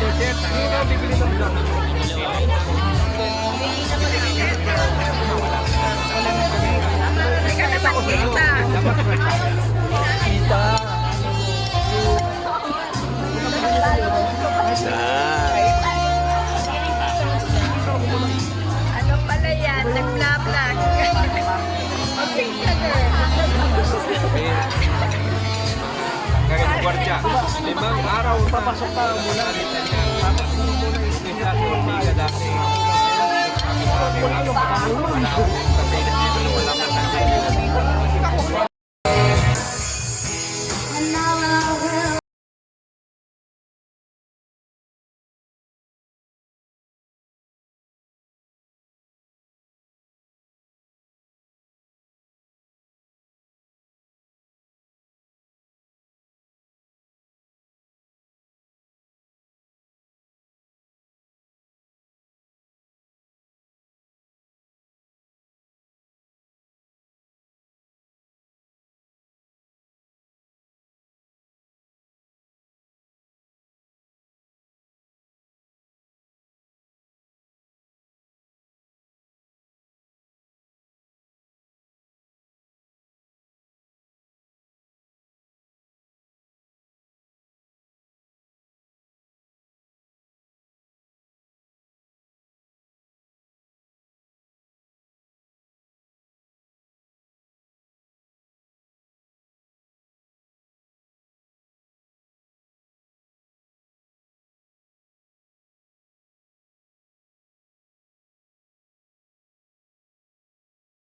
t-shirt. Ano ang bibili ng vlog? Teka naman kita. Dapat kita. Limang araw papasok sa Italia. Tapos muna yung dati. Kasi nandito na wala ka